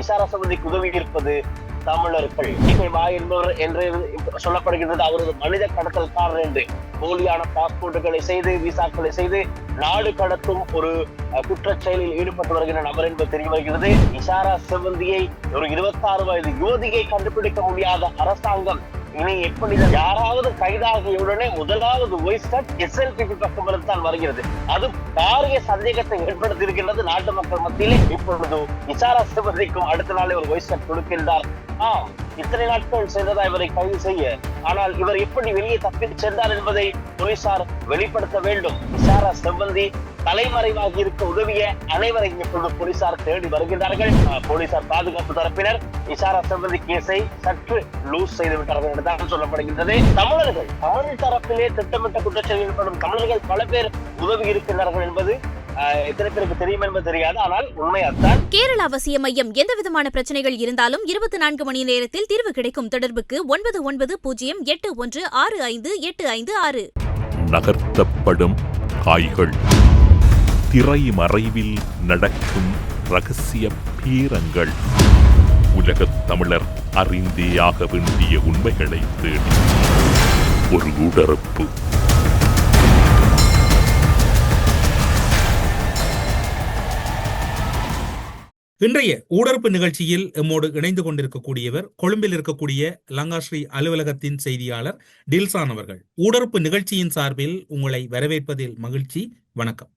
இசாரா உதவி இருப்பது தமிழர்கள். வா என்பவர் என்று சொல்லப்படுகின்றது. அவரது மனித கடத்தல்காரர் என்று. போலியான பாஸ்போர்ட்டுகளை செய்து விசாக்களை செய்து நாடு கடத்தும் ஒரு குற்றச்செயலில் செயலில் ஈடுபட்டு வருகின்ற நபர் என்பது தெரிய வருகிறது. இஷாரா செவந்தியை ஒரு இருபத்தாறு வயது யுவதியை கண்டுபிடிக்க முடியாத அரசாங்கம் இனி எப்படி யாராவது கைதாகிய உடனே முதலாவது ஒய்ஸ்டர் எஸ்எல்பிபி பக்கம் தான் வருகிறது. அது பாரிய சந்தேகத்தை ஏற்படுத்தி இருக்கின்றது நாட்டு மக்கள் மத்தியிலே. இப்பொழுது இசாரா சிவதிக்கும் அடுத்த நாளே ஒரு ஒய்ஸ்டர் கொடுக்கின்றார். ஆம் இத்தனை நாட்கள் செய்ததா இவரை கைது செய்ய? ஆனால் இவர் எப்படி வெளியே தப்பி சென்றார் என்பதை போலீசார் வெளிப்படுத்த வேண்டும். இசாரா செவ்வந்தி தலைமறைவாகி இருக்க உதவிய அனைவரையும் இப்பொழுது போலீசார் தேடி வருகின்றார்கள். போலீசார் பாதுகாப்பு தரப்பினர் இசாரா செவ்வந்தி கேஸை சற்று லூஸ் செய்து விட்டார்கள் என்றுதான் சொல்லப்படுகின்றது. தமிழர்கள் தமிழ் தரப்பிலே திட்டமிட்ட குற்றச்செயலில் ஈடுபடும் தமிழர்கள் பல பேர் உதவி இருக்கின்றார்கள் என்பது அஹ், எத்தனை பேருக்கு தெரியும் என்பது தெரியாது. ஆனால் உண்மை அதுதான் கேரள அவசிய மையம் எந்த விதமான பிரச்சனைகள் இருந்தாலும் இருபத்தி நான்கு மணி நேரத்தில் தீர்வு கிடைக்கும் தொடர்புக்கு ஒன்பது ஒன்பது பூஜ்ஜியம் எட்டு ஒன்று ஆறு ஐந்து எட்டு ஐந்து ஆறு. நகர்த்தப்படும் காய்கள். திரைமறைவில் நடக்கும் ரகசிய பீரங்கள். உலகத் தமிழர் அறிந்தேயாக வேண்டிய உண்மைகளை தேடி. ஒரு உடறுப்பு இன்றைய ஊடறுப்பு நிகழ்ச்சியில் எம்மோடு இணைந்து கொண்டிருக்கக்கூடியவர் கொழும்பில் இருக்கக்கூடிய லங்காஸ்ரீ அலுவலகத்தின் செய்தியாளர் டில்சான் அவர்கள். ஊடறுப்பு நிகழ்ச்சியின் சார்பில் உங்களை வரவேற்பதில் மகிழ்ச்சி. வணக்கம்.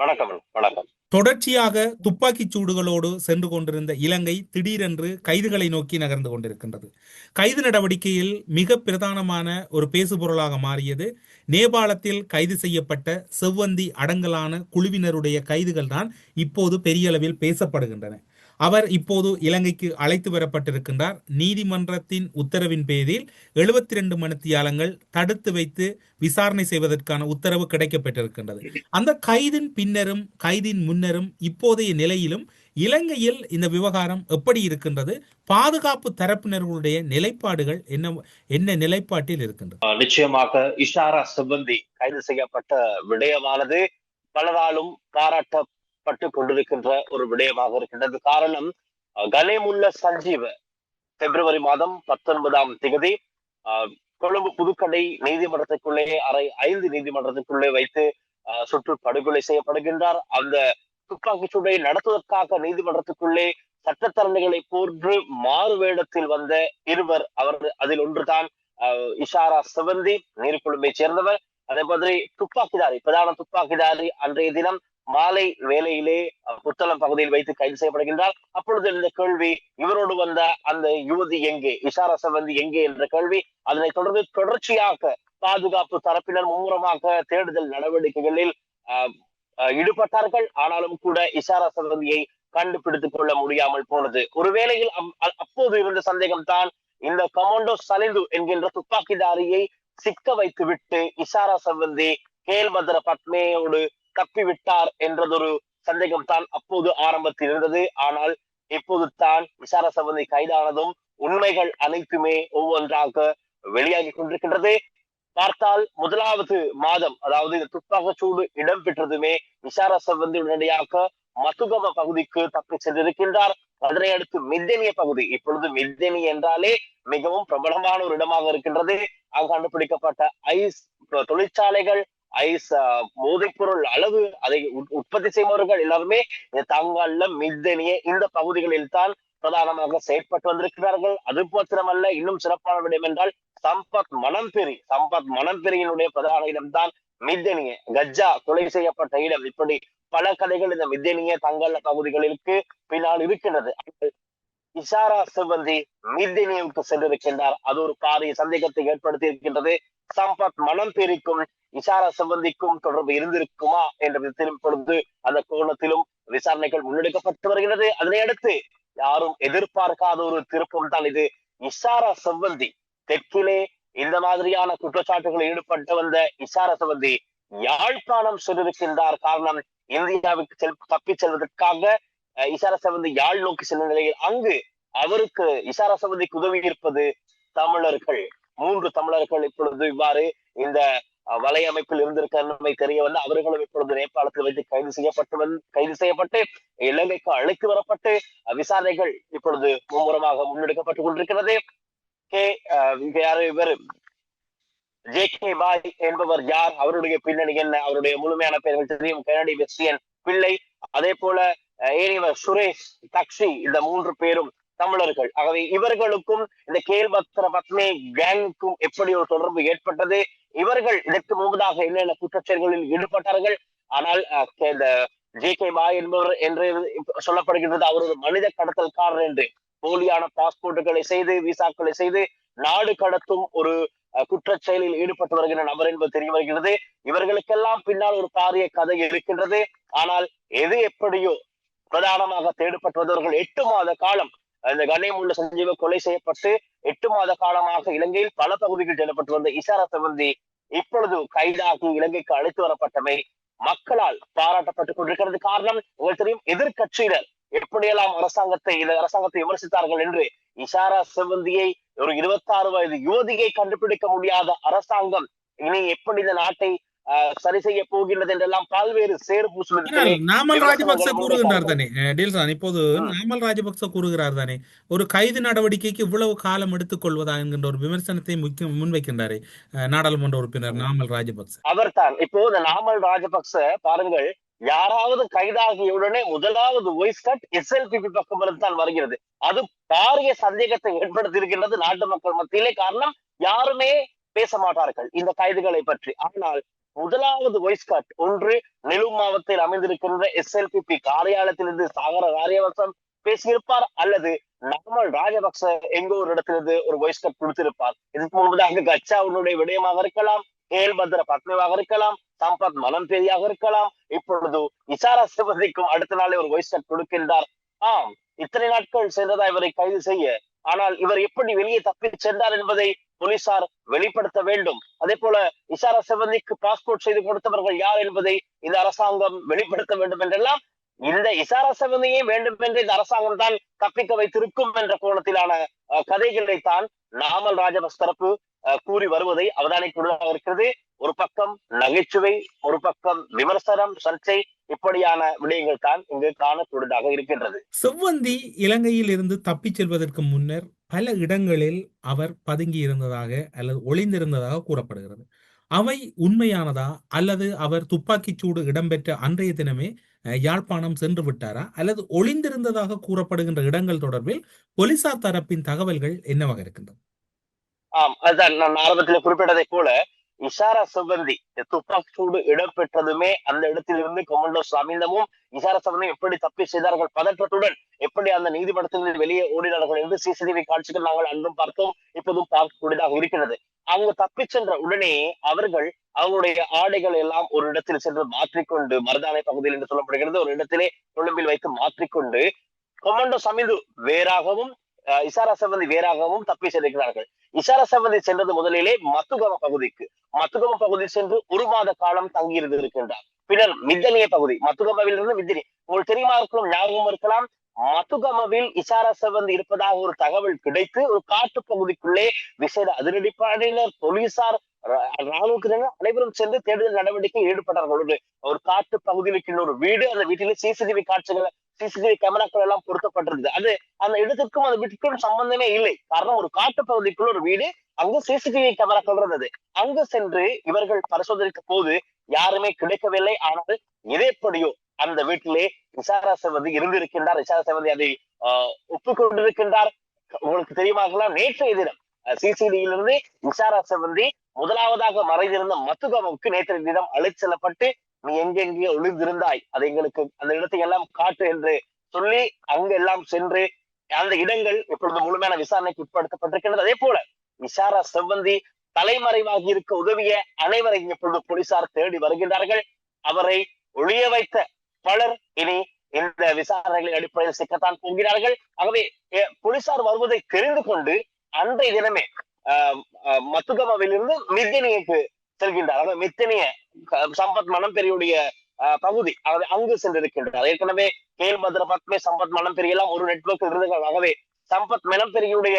வணக்கம் வணக்கம். தொடர்ச்சியாக துப்பாக்கிச் சூடுகளோடு சென்று கொண்டிருந்த இலங்கை திடீரென்று கைதுகளை நோக்கி நகர்ந்து கொண்டிருக்கின்றது. கைது நடவடிக்கையில் மிக பிரதானமான ஒரு பேசுபொருளாக மாறியது. நேபாளத்தில் கைது செய்யப்பட்ட செவ்வந்தி அடங்கலான குழுவினருடைய கைதுகள் தான் இப்போது பெரிய அளவில் பேசப்படுகின்றன. அவர் இப்போது இலங்கைக்கு அழைத்து வரப்பட்டிருக்கின்றார். நீதிமன்றத்தின் உத்தரவின் பேரில் எழுபத்தி ரெண்டு மணித்தியாலங்கள் தடுத்து வைத்து விசாரணை செய்வதற்கான உத்தரவு கிடைக்கப்பட்டிருக்கின்றது. அந்த கைதின் பின்னரும் கைதின் முன்னரும் இப்போதைய நிலையிலும் இலங்கையில் இந்த விவகாரம் எப்படி இருக்கின்றது? பாதுகாப்பு தரப்பினர்களுடைய நிலைப்பாடுகள் என்ன என்ன நிலைப்பாட்டில் இருக்கின்றது? நிச்சயமாக இஷாரா சிபந்தி கைது செய்யப்பட்ட விடயமானது பலராலும் பட்டு கொண்டிருக்கின்ற ஒரு விடயமாக இருக்கின்றது. காரணம் கனேமுல்ல சஞ்சீவ பிப்ரவரி மாதம் பத்தொன்பதாம் திகதி கொழும்பு புதுக்கடை நீதிமன்றத்துக்குள்ளே அரை ஐந்து நீதிமன்றத்துக்குள்ளே வைத்து சுற்று படுகொலை செய்யப்படுகின்றார். அந்த துப்பாக்கி சூடை நடத்துவதற்காக நீதிமன்றத்துக்குள்ளே சட்டத்தரணிகளை போன்று மாறு வேடத்தில் வந்த இருவர் அவர் அதில் ஒன்றுதான் இஷாரா சிவந்தி நீர்க்குழும்பை சேர்ந்தவர். அதே மாதிரி துப்பாக்கிதாரி பிரதான துப்பாக்கிதாரி அன்றைய தினம் மாலை வேலையிலே புத்தளம் பகுதியில் வைத்து கைது செய்யப்படுகின்றார். அப்பொழுது இந்த கேள்வி இவரோடு வந்த அந்த யுவதி எங்கே? இஷாரா சிவந்தி எங்கே என்ற கேள்வி அதனைத் தொடர்ந்து தொடர்ச்சியாக பாதுகாப்பு தரப்பினர் மும்முரமாக தேடுதல் நடவடிக்கைகளில் ஈடுபட்டார்கள். ஆனாலும் கூட இஷாரா சம்பந்தியை கண்டுபிடித்துக் கொள்ள முடியாமல் போனது. ஒருவேளையில் அப்போது இருந்த சந்தேகம் தான் இந்த கமாண்டோ சலிந்து என்கின்ற துப்பாக்கிதாரியை சிக்க வைத்து விட்டு இஷாரா சம்பந்தி கேல்பத்ர பத்மேயோடு தப்பி விட்டார் என்றதொரு சந்தேகம் தான் அப்போது ஆரம்பத்தில் இருந்தது ஆனால் இப்போது தான் விசார சம்பந்தி கைதானதும் உண்மைகள் அனைத்துமே ஒவ்வொன்றாக வெளியாகி கொண்டிருக்கின்றது. பார்த்தால் முதலாவது மாதம் அதாவது இந்த துப்பாக்கிச் சூடு இடம்பெற்றதுமே விசார சபந்தி உடனடியாக மதுகம பகுதிக்கு தப்பி சென்றிருக்கின்றார். அதனை அடுத்து மித்தனிய பகுதி இப்பொழுது மித்தனி என்றாலே மிகவும் பிரபலமான ஒரு இடமாக இருக்கின்றது. அங்கு கண்டுபிடிக்கப்பட்ட ஐஸ் தொழிற்சாலைகள் ஐஸ் போதைப்பொருள் அளவு அதை உற்பத்தி செய்பவர்கள் எல்லாருமே இந்த தங்கல்ல மித்தனிய இந்த பகுதிகளில் தான் பிரதானமாக செயற்பட்டு வந்திருக்கிறார்கள். அது மாத்திரமல்ல இன்னும் சிறப்பான விடயம் என்றால் சம்பத் மணம்பெரி சம்பத் மணம்பெரியினுடைய பிரதான இடம்தான் மித்தனிய. கஜா கொலை செய்யப்பட்ட இடம். இப்படி பல கதைகள் இந்த மித்தனிய தங்கல்ல பகுதிகளுக்கு பின்னால் இருக்கின்றது. இஷாரா சிவந்தி மித்தினியுக்கு சென்றிருக்கின்றார். அது ஒரு பாரிய சந்தேகத்தை ஏற்படுத்தி இருக்கின்றது. சம்பத் மனம் பெருக்கும் விசார சம்பந்திக்கும் தொடர்பு இருந்திருக்குமா என்ற விதத்திலும் பொழுது அந்த கோணத்திலும் விசாரணைகள் முன்னெடுக்கப்பட்டு வருகிறது. அதனை அடுத்து யாரும் எதிர்பார்க்காத ஒரு திருப்பம் தான் இது. இசார சம்பந்தி தெற்கிலே இந்த மாதிரியான குற்றச்சாட்டுகளில் ஈடுபட்டு வந்த இசார சம்பந்தி யாழ்ப்பாணம் சென்றிருக்கின்றார். காரணம் இந்தியாவுக்கு செல் தப்பிச் செல்வதற்காக அஹ் சம்பந்தி யாழ் நோக்கி செல்லும் நிலையில் அங்கு அவருக்கு இசார சம்பந்திக்கு உதவி இருப்பது தமிழர்கள் மூன்று தமிழர்கள் இப்பொழுது இவ்வாறு இந்த அஹ், வலையமைப்பில் இருந்திருக்க தெரிய வந்து அவர்களும் இப்பொழுது நேபாளத்தில் வைத்து கைது செய்யப்பட்டு வந்து கைது செய்யப்பட்டு இலங்கைக்கு அழைத்து வரப்பட்டு விசாரணைகள் இப்பொழுது மும்முரமாக முன்னெடுக்கப்பட்டுக் கொண்டிருக்கிறது. கே அஹ், இவர்? ஜே கே பாய் என்பவர் யார்? அவருடைய பின்னணி என்ன? அவருடைய முழுமையான பெயர்கள் தெரியும். கனடி வெஸ்டியன் பிள்ளை. அதே போல அஹ், ஏனிவர் சுரேஷ் தக்ஷி இந்த மூன்று பேரும் தமிழர்கள். ஆகவே இவர்களுக்கும் இந்த கேல்பத்திர பத்மே கேங்குக்கும் எப்படி ஒரு தொடர்பு ஏற்பட்டது? இவர்கள் இதற்கு முன்பதாக என்னென்ன குற்றச்செயல்களில் ஈடுபட்டார்கள்? ஆனால் இந்த ஜே கே பாய் என்பவர் என்று சொல்லப்படுகின்றது அவர் ஒரு மனித கடத்தல்காரர் என்று. போலியான பாஸ்போர்ட்டுகளை செய்து விசாக்களை செய்து நாடு கடத்தும் ஒரு குற்றச்செயலில் செயலில் ஈடுபட்டு வருகின்ற நபர் என்பது தெரிய வருகிறது. இவர்களுக்கெல்லாம் பின்னால் ஒரு பாரிய கதை இருக்கின்றது. ஆனால் எது எப்படியோ பிரதானமாக தேடுபட்டு வந்தவர்கள் எட்டு மாத காலம் இந்த கண்ணியமுள்ள சஞ்சீவ கொலை செய்யப்பட்டு எட்டு மாத காலமாக இலங்கையில் பல பகுதிகள் செல்லப்பட்டு வந்த இசாரா இப்பொழுது கைதாகி இலங்கைக்கு அழைத்து வரப்பட்டமை மக்களால் பாராட்டப்பட்டுக் கொண்டிருக்கிறது. காரணம் உங்களுக்கு தெரியும் எதிர்க்கட்சியினர் எப்படியெல்லாம் அரசாங்கத்தை இந்த அரசாங்கத்தை விமர்சித்தார்கள் என்று இஷாரா செவந்தியை ஒரு இருபத்தாறு வயது யுவதியை கண்டுபிடிக்க முடியாத அரசாங்கம் இனி எப்படி இந்த நாட்டை சரி செய்ய போகின்றது என்றெல்லாம் பல்வேறு பூசுவதற்கு நாமல் ராஜபக்ச கூறுகின்றார். தானே? டீல்சான் இப்போது. நாமல் ராஜபக்ச கூறுகிறார் தானே? ஒரு கைது நடவடிக்கைக்கு இவ்வளவு காலம் எடுத்துக்கொள்வதா என்கின்ற ஒரு விமர்சனத்தை முன்வைக்கின்றாரே நாடாளுமன்ற உறுப்பினர் நாமல் ராஜபக்ச. அவர்தான். இப்போ இந்த நாமல் ராஜபக்ச பாருங்கள் யாராவது கைதாகிய உடனே முதலாவது வாய்ஸ் கட் எஸ்எல்பிபி பக்கம் இருந்து தான் வருகிறது. அது பாரிய சந்தேகத்தை ஏற்படுத்தி இருக்கின்றது நாட்டு மக்கள் மத்தியிலே. காரணம் யாருமே பேச மாட்டார்கள் இந்த கைதுகளை பற்றி. ஆனால் முதலாவது வாய்ஸ் ஒன்று நெலும் மாவட்டத்தில் அமைந்திருக்கின்ற எஸ்எல்பிபி காரியாலயத்திலிருந்து சாகர காரியவசம் பேசியிருப்பார் அல்லது நாமல் ராஜபக்ச எங்கோ ஒரு இடத்திலிருந்து ஒரு வாய்ஸ் கட் கொடுத்திருப்பார். இதுக்கு முன்பதாக கச்சாவுடைய விடயமாக இருக்கலாம் கேல்பத்ர பத்மவாக இருக்கலாம் சம்பத் மலம்பேரியாக இருக்கலாம். இப்பொழுது இசாரா சிவதிக்கும் அடுத்த நாளே ஒரு வாய்ஸ் கொடுக்கின்றார். ஆம் இத்தனை நாட்கள் சென்றதா இவரை கைது செய்ய ஆனால் இவர் எப்படி வெளியே தப்பி சென்றார் என்பதை போலீசார் வெளிப்படுத்த வேண்டும். அதே போல இசாரா சிவந்திக்கு பாஸ்போர்ட் செய்து கொடுத்தவர்கள் யார் என்பதை இந்த அரசாங்கம் வெளிப்படுத்த வேண்டும் என்றெல்லாம் இந்த இசாரா சிவந்தியை வேண்டும் என்று இந்த அரசாங்கம் தான் தப்பிக்க வைத்திருக்கும் என்ற கோணத்திலான கதைகளை தான் நாமல் ராஜபக்ஷ தரப்பு கூறி வருவதை அவதானிக்கூடியதாக இருக்கிறது. ஒரு பக்கம் நகைச்சுவை ஒரு பக்கம் விமர்சனம் சர்ச்சை இப்படியான விடயங்கள் தான் இங்கு காணக்கூடியதாக இருக்கின்றது. செவ்வந்தி இலங்கையில் இருந்து தப்பிச் செல்வதற்கு முன்னர் பல இடங்களில் அவர் பதுங்கி இருந்ததாக அல்லது ஒளிந்திருந்ததாக கூறப்படுகிறது. அவை உண்மையானதா அல்லது அவர் துப்பாக்கிச் சூடு இடம்பெற்ற அன்றைய தினமே யாழ்ப்பாணம் சென்று விட்டாரா அல்லது ஒளிந்திருந்ததாக கூறப்படுகின்ற இடங்கள் தொடர்பில் போலீசார் தரப்பின் தகவல்கள் என்னவாக இருக்கின்றது ஆம் அதுதான் நான் ஆரம்பத்தில் குறிப்பிட்டதை போல இஷாரா சிவந்தி துப்பாக்கி சூடு இடம்பெற்றதுமே அந்த இடத்திலிருந்து கொமண்டோ சாமிந்தமும் இஷாரா சிவந்தியும் எப்படி தப்பி செய்தார்கள் பதற்றத்துடன் எப்படி அந்த நீதிமன்றத்திலிருந்து வெளியே ஓடினார்கள் என்று சிசிடிவி காட்சிகள் நாங்கள் அன்றும் பார்த்தோம் இப்போதும் பார்க்கக்கூடியதாக இருக்கிறது. அவங்க தப்பி சென்ற உடனே அவர்கள் அவங்களுடைய ஆடைகள் எல்லாம் ஒரு இடத்தில் சென்று மாற்றிக்கொண்டு மருதானை பகுதியில் என்று சொல்லப்படுகிறது ஒரு இடத்திலே கொழும்பில் வைத்து மாற்றிக்கொண்டு கொமண்டோ சமிது வேறாகவும் இசாரா செவந்தி வேறாகவும் தப்பி சென்றிருக்கிறார்கள் இசாரா செவந்தி சென்றது முதலிலே மத்துகம பகுதிக்கு. மத்துகம பகுதி சென்று ஒரு மாத காலம் தங்கியிருந்து இருக்கின்றார். பின்னர் மித்தனிய பகுதி. மத்துகமவில் இருந்து மித்தினி. உங்களுக்கு தெரியுமா இருக்கலாம் ஞாபகம் இருக்கலாம்? மதுகமவில் இசாரா செவந்தி இருப்பதாக ஒரு தகவல் கிடைத்து ஒரு காட்டு பகுதிக்குள்ளே விசேட அதிரடி படையினர் போலீசார் ரா- ராணுவத்தினர் அனைவரும் சென்று தேடுதல் நடவடிக்கை ஈடுபட்டார்கள். ஒரு காட்டு பகுதியில் இருக்கின்ற ஒரு வீடு அந்த வீட்டிலே சிசிடிவி காட்சிகளை சிசிடிவி கேமராக்கள் எல்லாம் பொருத்தப்பட்டிருந்தது அது அந்த இடத்திற்கும் அந்த வீட்டுக்கும் சம்பந்தமே இல்லை. காரணம் ஒரு காட்டு பகுதிக்குள்ள ஒரு வீடு அங்கு சிசிடிவி கேமராக்கள் இருந்தது. அங்கு சென்று இவர்கள் பரிசோதனைத்த போது யாருமே கிடைக்கவில்லை. ஆனால் எதேப்படியோ அந்த வீட்டிலே விசாரா செவந்தி இருந்திருக்கின்றார். விசாரா செவந்தி அதை ஆஹ், ஒப்புக்கொண்டிருக்கின்றார். உங்களுக்கு தெரியுமாகலாம் நேற்றைய தினம் சிசிடியிலிருந்து விசாரா செவந்தி முதலாவதாக மறைந்திருந்த மத்துகமுக்கு நேற்றைய தினம் அழைத்து செல்லப்பட்டு நீ எங்கெங்கே ஒளிந்திருந்தாய்? அதை எங்களுக்கு அந்த இடத்தை எல்லாம் காட்டு என்று சொல்லி அங்கெல்லாம் சென்று அந்த இடங்கள் இப்பொழுது முழுமையான விசாரணைக்கு உட்படுத்தப்பட்டிருக்கின்றது. அதே போல விசாரா செவ்வந்தி தலைமறைவாகி இருக்க உதவிய அனைவரையும் இப்பொழுது போலீசார் தேடி வருகின்றார்கள். அவரை ஒளிய வைத்த பலர் இனி இந்த விசாரணைகளின் அடிப்படையில் சிக்கத்தான் போகிறார்கள். ஆகவே போலீசார் வருவதை தெரிந்து கொண்டு அன்றைய தினமே ஆஹ், ஆஹ், மத்துகமாவிலிருந்து செல்கின்றார். அதாவது மித்தனிய சம்பத் மனம் பெரியுடைய பகுதி. அதாவது அங்கு சென்றிருக்கின்றார். ஏற்கனவே கேல் பத்ர பத்மே சம்பத் மனம் பெரியெல்லாம் ஒரு நெட்வொர்க் இருந்தது. சம்பத் மனம் பெரியுடைய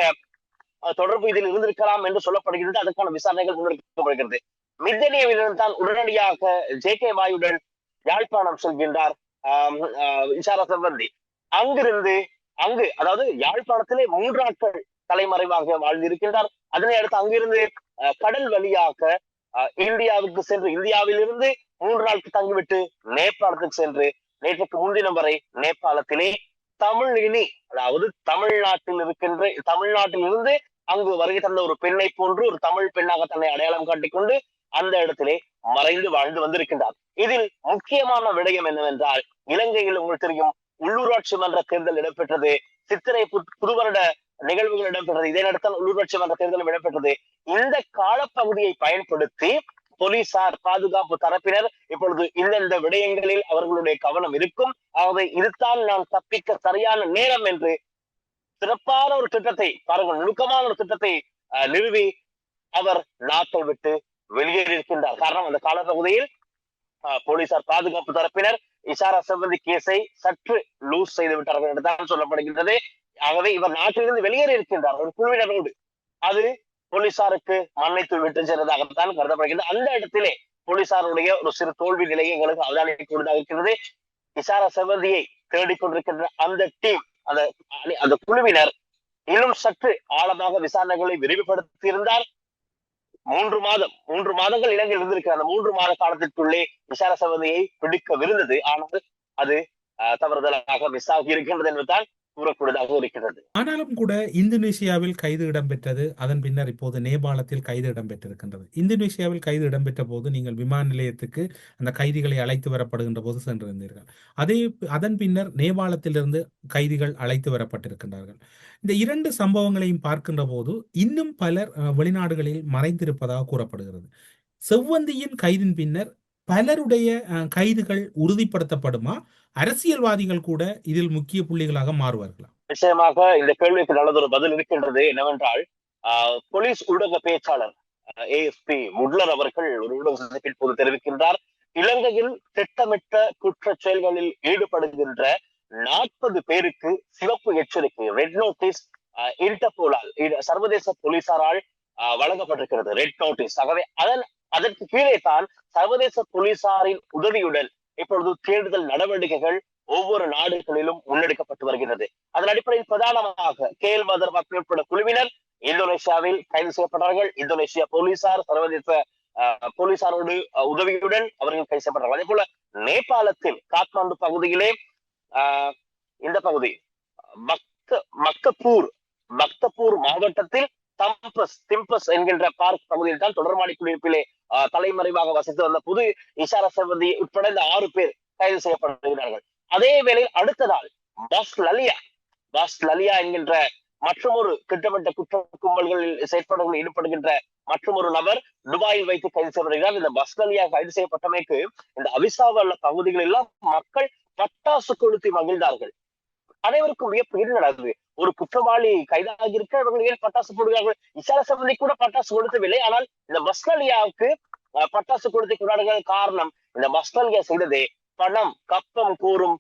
தொடர்பு இதில் இருந்திருக்கலாம் என்று சொல்லப்படுகிறது அதற்கான விசாரணைகள் முன்னெடுக்கப்படுகிறது. மித்தனியவிலிருந்து தான் உடனடியாக ஜே கே வாயுடன் யாழ்ப்பாணம் செல்கின்றார். ஆம், ஆஹ், இஷாரா செவ்வந்தி. அங்கிருந்து அங்கு அதாவது யாழ்ப்பாணத்திலே மூன்று நாட்கள் தலைமறைவாக வாழ்ந்திருக்கின்றார். அதனை அடுத்து அங்கிருந்து கடல் வழியாக இந்தியாவுக்கு சென்று இந்தியாவிலிருந்து மூன்று நாளுக்கு தங்கிவிட்டு நேபாளத்துக்கு சென்று நேற்றுக்கு முன்தினம் வரை நேபாளத்திலே தமிழ் இனி அதாவது தமிழ்நாட்டில் இருக்கின்ற தமிழ்நாட்டில் இருந்து அங்கு வருகை தந்த ஒரு பெண்ணை போன்று ஒரு தமிழ் பெண்ணாக தன்னை அடையாளம் காட்டிக்கொண்டு அந்த இடத்திலே மறைந்து வாழ்ந்து வந்திருக்கின்றார். இதில் முக்கியமான விடயம் என்னவென்றால் இலங்கையில் உங்களுக்கு தெரியும் உள்ளூராட்சி மன்ற தேர்தல் இடம்பெற்றது. சித்திரை புதுவருட நிகழ்வுகள் இடம்பெற்றது. இதை நடத்த உள்ளூராட்சி மன்ற தேர்தலும் இடம்பெற்றது. இந்த காலப்பகுதியை பயன்படுத்தி போலீசார் பாதுகாப்பு தரப்பினர் இப்பொழுது இந்தந்த விடயங்களில் அவர்களுடைய கவனம் இருக்கும். ஆகவே இதுதான் நாம் தப்பிக்க சரியான நேரம் என்று சிறப்பான ஒரு திட்டத்தை பாருங்கள் நுணுக்கமான ஒரு திட்டத்தை நிறுவி அவர் நாட்டை விட்டு வெளியேறியிருக்கின்றார் காரணம் அந்த காலப்பகுதியில் போலீசார் பாதுகாப்பு தரப்பினர் இசாரா செவ்வந்தி கேஸை சற்று லூஸ் செய்து விட்டார்கள் என்றுதான் சொல்லப்படுகின்றது. ஆகவே இவர் நாட்டிலிருந்து வெளியேறி இருக்கின்றார். ஒரு குழுவினரோடு அது போலீசாருக்கு மன்னித்து விட்டு சென்றதாகத்தான் கருதப்படுகிறது. அந்த இடத்திலே போலீசாருடைய ஒரு சிறு தோல்வி நிலையை எங்களுக்கு அவதானிக்க அவதானிக்கூடியதாக இருக்கிறது. இஷாரா செவதியை தேடிக்கொண்டிருக்கின்ற அந்த டீம் அந்த அந்த குழுவினர் இன்னும் சற்று ஆழமாக விசாரணைகளை விரிவுபடுத்தி இருந்தார் மூன்று மாதம் மூன்று மாதங்கள் இலங்கையில் இருந்திருக்கிற அந்த மூன்று மாத காலத்திற்குள்ளே விசார சவதியை பிடிக்கவிருந்தது. ஆனால் அது தவறுதலாக மிஸ் ஆகி இருக்கின்றது என்பதுதான் கூறக்கூடியதாக இருக்கிறது. ஆனாலும் கூட இந்தோனேசியாவில் கைது இடம்பெற்றது அதன் பின்னர் இப்போது நேபாளத்தில் கைது இடம்பெற்றிருக்கின்றது. இந்தோனேசியாவில் கைது இடம்பெற்ற போது நீங்கள் விமான நிலையத்துக்கு அந்த கைதிகளை அழைத்து வரப்படுகின்ற போது சென்றிருந்தீர்கள். அதே அதன் பின்னர் நேபாளத்திலிருந்து கைதிகள் அழைத்து வரப்பட்டிருக்கின்றார்கள். இந்த இரண்டு சம்பவங்களையும் பார்க்கின்ற போது இன்னும் பலர் வெளிநாடுகளில் மறைந்திருப்பதாக கூறப்படுகிறது. செவ்வந்தியின் கைதின் பின்னர் பலருடைய கைதுகள் உறுதிப்படுத்தப்படுமா? அரசியல்வாதிகள் கூட இதில் முக்கிய புள்ளிகளாக மாறுவார்களா? நிச்சயமாக இந்த கேள்விக்கு நல்லதொரு பதில் இருக்கின்றது என்னவென்றால் போலீஸ் ஊடக பேச்சாளர் ஏஎஸ்பி முட்லர் அவர்கள் ஒரு ஊடக சந்திப்பில் இப்போது தெரிவிக்கின்றார் இலங்கையில் திட்டமிட்ட குற்ற செயல்களில் ஈடுபடுகின்ற நாற்பது பேருக்கு சிவப்பு எச்சரிக்கை ரெட் நோட்டீஸ் இன்டர்போலால் சர்வதேச போலீசாரால் வழங்கப்பட்டிருக்கிறது ரெட் நோட்டீஸ் ஆகவே அதன் அதற்கு கீழே தான் சர்வதேச போலீசாரின் உதவியுடன் இப்பொழுது தேடுதல் நடவடிக்கைகள் ஒவ்வொரு நாடுகளிலும் முன்னெடுக்கப்பட்டு வருகிறது. அதன் அடிப்படையில் பிரதானமாக கேல் மதர் மக்கள் உட்பட குழுவினர் இந்தோனேஷியாவில் கைது செய்யப்பட்டார்கள். இந்தோனேஷியா போலீசார் சர்வதேச போலீசாரோடு உதவியுடன் அவர்கள் கைது செய்யப்பட்டார்கள். அதே போல நேபாளத்தில் காத்மாண்டு பகுதியிலே ஆஹ், இந்த பகுதி மக்க மக்கப்பூர் மக்தப்பூர் மாவட்டத்தில் தம்பஸ் திம்பஸ் என்கின்ற பார்க் பகுதியில் தான் தொடர்மாடி குடியிருப்பிலே தலைமறைவாக வசித்து வந்த புது இஷாரா செவந்தி உட்பட இந்த ஆறு பேர் கைது செய்யப்படுகிறார்கள். அதே வேளையில் அடுத்த நாள் பாஸ் லலியா பாஸ் லலியா என்கின்ற மற்றொரு கிட்டமிட்ட குற்ற கும்பல்களில் செயற்பாடுகளில் ஈடுபடுகின்ற மற்றொரு நபர் துபாயில் வைத்து கைது செய்யப்படுகிறார். இந்த பஸ் லலியா கைது செய்யப்பட்டமைக்கு இந்த அவிசாவல்ல பகுதிகளில் எல்லாம் மக்கள் பட்டாசு கொளுத்தி மகிழ்ந்தார்கள். அனைவருக்கும் வியப்பு நடந்தது ஒரு குற்றவாளி கைதாகி இருக்க அவர்கள் ஏன் பட்டாசு போடுகிறார்கள்? இசார சபதி கூட பட்டாசு கொடுக்கவில்லை ஆனால் இந்த மஸ்தலியாவுக்கு பட்டாசு கொடுத்து கொண்டாடுகிற காரணம் இந்த மஸ்தலியா செய்ததே பணம் கப்பம் கூறும்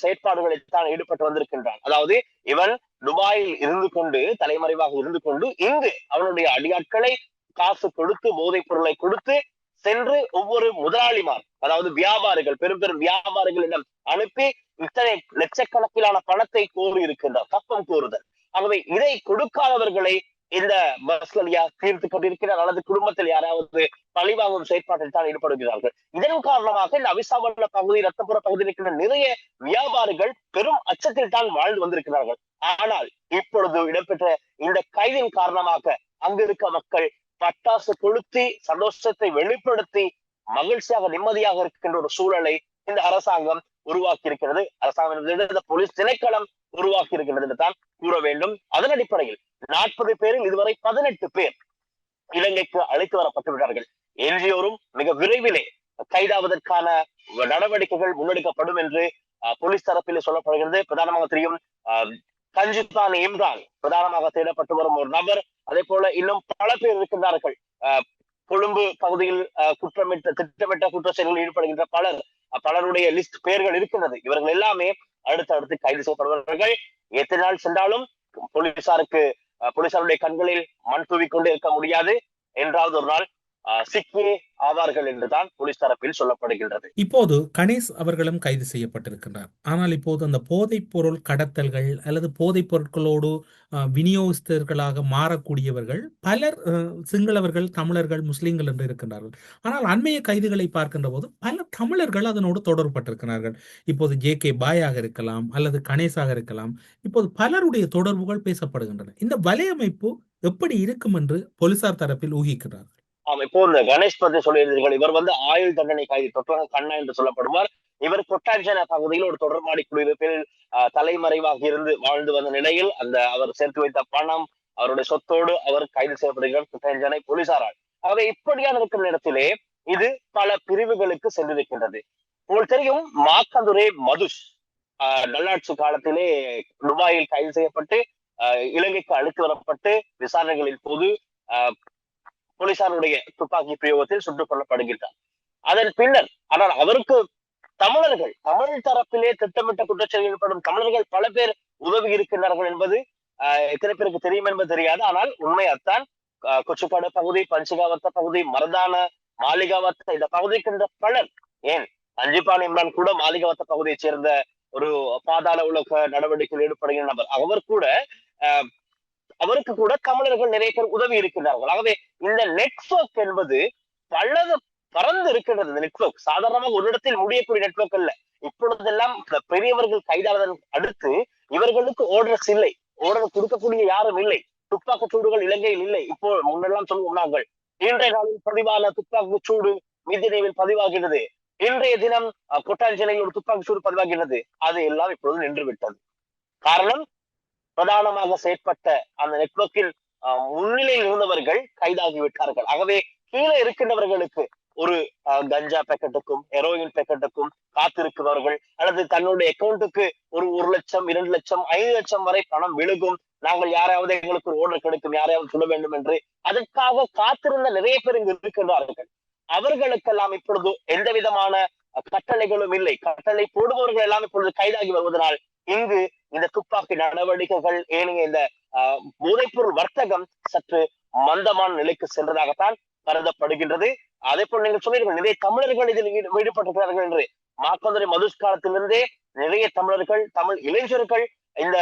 செயற்பாடுகளில் தான் ஈடுபட்டு வந்திருக்கின்றான். அதாவது இவன் துபாயில் இருந்து கொண்டு தலைமறைவாக இருந்து கொண்டு இங்கு அவனுடைய அடியாட்களை காசு கொடுத்து போதைப் பொருளை கொடுத்து சென்று ஒவ்வொரு முதலாளிமார் அதாவது வியாபாரிகள் பெரும் பெரும் வியாபாரிகளிடம் அனுப்பி இத்தனை லட்சக்கணக்கிலான பணத்தை கோரி இருக்கின்றார் தப்பம் கூறுதல் ஆகவே இதை கொடுக்காதவர்களை இந்த பஸ்லியா தீர்த்து கொண்டிருக்கிறார்? அல்லது குடும்பத்தில் யாராவது பழிவாங்கும் செயற்பாட்டில் தான் ஈடுபடுகிறார்கள். இதன் காரணமாக இந்த அவிசாவல்ல பகுதி ரத்தபுர பகுதியில் இருக்கின்ற நிறைய வியாபாரிகள் பெரும் அச்சத்தில் தான் வாழ்ந்து வந்திருக்கிறார்கள். ஆனால் இப்பொழுது இடம்பெற்ற இந்த கைதின் காரணமாக அங்கு இருக்க மக்கள் பட்டாசு கொளுத்தி சந்தோஷத்தை வெளிப்படுத்தி மகிழ்ச்சியாக நிம்மதியாக இருக்கின்ற ஒரு சூழலை இந்த அரசாங்கம் உருவாக்கி இருக்கிறது அரசாங்கம் போலீஸ் திணைக்களம் உருவாக்கி இருக்கிறது என்று தான் கூற வேண்டும். அதன் அடிப்படையில் நாற்பது பேரில் இதுவரை பதினெட்டு பேர் இலங்கைக்கு அழைத்து வரப்பட்டு விட்டார்கள் என்ஜிஓரும் மிக விரைவிலே கைதாவதற்கான நடவடிக்கைகள் முன்னெடுக்கப்படும் என்று போலீஸ் தரப்பிலே சொல்லப்படுகிறது. பிரதானமாக தெரியும் அஹ், கஞ்சித்தான் இம்ரான் பிரதானமாக தேடப்பட்டு வரும் ஒரு நபர். அதே போல இன்னும் பல பேர் இருக்கின்றார்கள். அஹ், கொழும்பு பகுதியில் குற்றமிட்ட திட்டமிட்ட குற்ற செயல்களில் ஈடுபடுகின்ற பலர் பலருடைய லிஸ்ட் பெயர்கள் இருக்கின்றது இவர்கள் எல்லாமே அடுத்து அடுத்து கைது செய்யப்படுவார்கள். எத்தனை நாள் சென்றாலும் போலீசாருக்கு போலீசாருடைய கண்களில் மண் தூவி கொண்டு இருக்க முடியாது. என்றாவது ஒரு நாள் அஹ், ஆவார்கள் என்றுதான் போலீஸ் தரப்பில் சொல்லப்படுகின்றது. இப்போது கணேஷ் அவர்களும் கைது செய்யப்பட்டிருக்கின்றார். ஆனால் இப்போது அந்த போதைப் பொருள் கடத்தல்கள் அல்லது போதைப் பொருட்களோடு விநியோகஸ்தர்களாக மாறக்கூடியவர்கள் பலர் சிங்களவர்கள் தமிழர்கள் முஸ்லீம்கள் என்று இருக்கின்றார்கள். ஆனால் அண்மைய கைதுகளை பார்க்கின்ற போது பல தமிழர்கள் அதனோடு தொடர்பட்டிருக்கிறார்கள் இப்போது ஜே கே பாயாக இருக்கலாம் அல்லது கணேசாக இருக்கலாம். இப்போது பலருடைய தொடர்புகள் பேசப்படுகின்றன. இந்த வலையமைப்பு எப்படி இருக்கும் என்று போலீசார் தரப்பில் ஊகிக்கிறார்கள். ஆமா இப்போ இந்த கணேஷ் பத்தி சொல்லியிருந்தீர்கள். இவர் வந்து ஆயுள் தண்டனை கைதி தொற்றாக கண்ணா என்று சொல்லப்படுவார். இவர் கொட்டாஞ்சன பகுதியில் ஒரு தொடர்பாடி குடியிருப்பில் தலைமறைவாக இருந்து வாழ்ந்து வந்த நிலையில் அந்த அவர் சேர்த்து வைத்த பணம் அவருடைய சொத்தோடு அவர் கைது செய்யப்படுகிறார். கொட்டாஞ்சனை போலீசாரால். ஆகவே இப்படியான இருக்கும் நேரத்திலே இது பல பிரிவுகளுக்கு சென்றிருக்கின்றது. உங்களுக்கு தெரியும் மாக்கந்துரே மதுஷ் ஆஹ், நல்லாட்சி காலத்திலே துபாயில் கைது செய்யப்பட்டு இலங்கைக்கு அழைத்து வரப்பட்டு விசாரணைகளின் போது போலீசாருடைய துப்பாக்கி பிரயோகத்தில் சுட்டுக் கொல்லப்படுகின்றார். அதன் பின்னர் ஆனால் அவருக்கு தமிழர்கள் தமிழ் தரப்பிலே திட்டமிட்ட குற்றச்செயல் ஈடுபடும் தமிழர்கள் பல பேர் உதவி இருக்கின்றார்கள் என்பது ஆஹ், எத்தனை பேருக்கு தெரியும் என்பது தெரியாது. ஆனால் உண்மை அத்தான் ஆஹ், பகுதி பஞ்சிகாவத்த பகுதி மரதான மாளிகாவத்த இந்த பகுதிக்கின்ற பலர் ஏன்? அஞ்சிபான் இம்ரான் கூட மாளிகாவத்த பகுதியைச் சேர்ந்த ஒரு பாதாள உலக நடவடிக்கையில் ஈடுபடுகிற நபர். அவர் கூட ஆஹ், அவருக்கு கூட தமிழர்கள் நிறைய பேர் உதவி இருக்கிறார்கள் ஆகவே இந்த நெட்வொர்க் என்பது பலது பறந்து இருக்கின்றது. இந்த நெட்வொர்க் சாதாரணமாக ஒரு இடத்தில் முடியக்கூடிய நெட்வொர்க் அல்ல. இப்பொழுதெல்லாம் பெரியவர்கள் கைதாவதன் அடுத்து இவர்களுக்கு ஓர்டர்ஸ் இல்லை. ஓர்டர் கொடுக்கக்கூடிய யாரும் இல்லை. துப்பாக்கி சூடுகள் இலங்கையில் இல்லை. இப்போ முன்னெல்லாம் சொல்லுவோம் நாங்கள் இன்றைய நாளில் பதிவான துப்பாக்கி சூடு மிதினைவில் பதிவாகிறது இன்றைய தினம் அஹ், ஒரு துப்பாக்கி சூடு பதிவாகிறது அது எல்லாம் இப்பொழுது நின்று விட்டது காரணம் பிரதானமாக செயற்பட்ட அந்த நெட்வொர்க்கில் முன்னிலையில் இருந்தவர்கள் கைதாகி விட்டார்கள். ஆகவே கீழே இருக்கின்றவர்களுக்கு ஒரு கஞ்சா பேக்கெட்டுக்கும் ஹெரோயின் பேக்கெட்டுக்கும் காத்திருக்கிறவர்கள் அல்லது தன்னுடைய அக்கௌண்ட்டுக்கு ஒரு ஒரு லட்சம் இரண்டு லட்சம் ஐந்து லட்சம் வரை பணம் விழுகும். நாங்கள் யாராவது எங்களுக்கு ஒரு ஓர்டர் கிடைக்கும் யாரையாவது சொல்ல வேண்டும் என்று அதற்காக காத்திருந்த நிறைய பேர் இங்கு இருக்கின்றார்கள். அவர்களுக்கெல்லாம் இப்பொழுது எந்த விதமான கட்டளைகளும் இல்லை. கட்டளை போடுபவர்கள் எல்லாம் இப்பொழுது கைதாகி வருவதனால் இங்கு இந்த துப்பாக்கி நடவடிக்கைகள் ஏனைய இந்த போதைப்பொருள் வர்த்தகம் சற்று மந்தமான நிலைக்கு சென்றதாகத்தான் கருதப்படுகின்றது. அதே போல் நீங்கள் சொன்னீர்கள் நிறைய தமிழர்கள் இதில் ஈடுபட்டிருக்கிறார்கள் என்று. மாக்கந்துரை மதுஷ் காலத்திலிருந்தே நிறைய தமிழர்கள் தமிழ் இளைஞர்கள் இந்த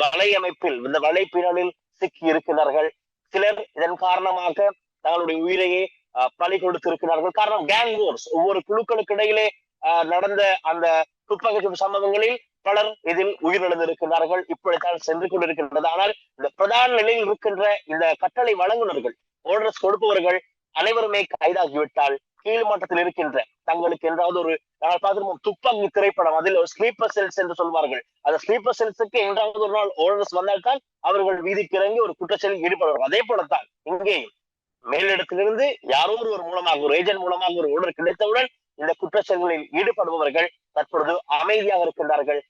வலையமைப்பில் இந்த வலைப்பினலில் சிக்கி இருக்கிறார்கள். சிலர் இதன் காரணமாக தங்களுடைய உயிரையே ஆஹ், பலி கொடுத்திருக்கிறார்கள். காரணம் கேங் வார்ஸ் ஒவ்வொரு குழுக்களுக்கு இடையிலே ஆஹ், நடந்த அந்த துப்பாக்கி சம்பவங்களில் பலர் இதில் உயிரிழந்திருக்கிறார்கள் இப்படித்தான் சென்று கொண்டிருக்கின்றது. ஆனால் இந்த பிரதான நிலையில் இருக்கின்ற இந்த கட்டளை வழங்குநர்கள் ஓர்டர்ஸ் கொடுப்பவர்கள் அனைவருமே கைதாகிவிட்டால் கீழ் மட்டத்தில் இருக்கின்ற தங்களுக்கு என்றாவது ஒரு நாங்கள் பார்த்திருப்போம் துப்பாக்கி திரைப்படம் அதில் ஒரு ஸ்லீப்பர் செல்ஸ் என்று சொல்வார்கள். அந்த ஸ்லீப்பர் செல்ஸுக்கு என்றாவது ஒரு நாள் ஓர்டர்ஸ் வந்தால்தான் அவர்கள் வீதிக்கு இறங்கி ஒரு குற்றச்செயலில் ஈடுபடுவார்கள். அதே போலத்தான் இங்கே மேலிடத்திலிருந்து யாரோ ஒருவர் மூலமாக ஒரு ஏஜென்ட் மூலமாக ஒரு ஓர்டர் கிடைத்தவுடன் இந்த குற்றச்செயல்களில் ஈடுபடுபவர்கள் தற்பொழுது அமைதியாக இருக்கின்றார்கள்.